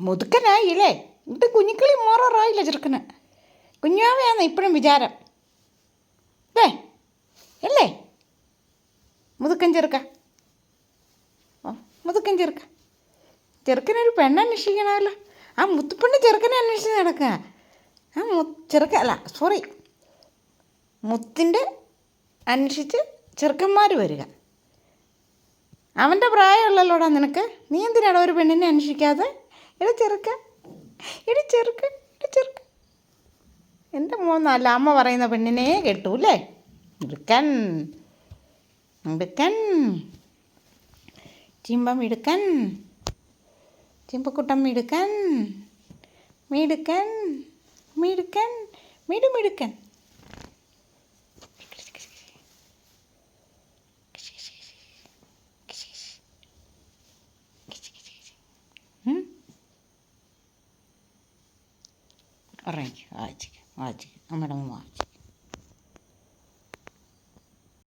മുതുക്കനായില്ലേ? എന്നിട്ട് കുഞ്ഞിക്കിളി മാറാറായില്ല ചെറുക്കന്? കുഞ്ഞാവയാന്ന് ഇപ്പോഴും വിചാരം. അല്ലേ അല്ലേ? മുതുക്കൻ ചെറുക്ക. മുതുക്കൻ ചെറുക്ക. ചെറുക്കനൊരു പെണ്ണന്വേഷിക്കണമല്ലോ ആ മുത്തുപ്പെണ്ണ് ചെറുക്കനെ അന്വേഷിച്ച് നടക്കുക. ആ മു ചെറുക്ക അല്ല സോറി മുത്തിന്റെ അന്വേഷിച്ച് ചെറുക്കന്മാർ വരിക. അവന്റെ പ്രായമുള്ളല്ലോടാ നിനക്ക്? നീ എന്തിനാടാ ഒരു പെണ്ണിനെ അന്വേഷിക്കാതെ എടാ ചെറുക്ക എടി ചെറുക്ക എടി ചെറുക്ക എൻ്റെ മോന്നല്ല അമ്മ പറയുന്ന പെണ്ണിനെ കേട്ടു അല്ലേ മിടുക്കൻ മിടുക്കൻ ചിമ്പ മിടുക്കൻ ചിമ്പക്കുട്ടൻ മിടുക്കൻ മിടുക്കൻ മിടുക്കൻ മിടു ഉറങ്ങിക്കോ വായിച്ചിക്ക വായിച്ചിക്ക അമ്മയുടെ മുമ്പ്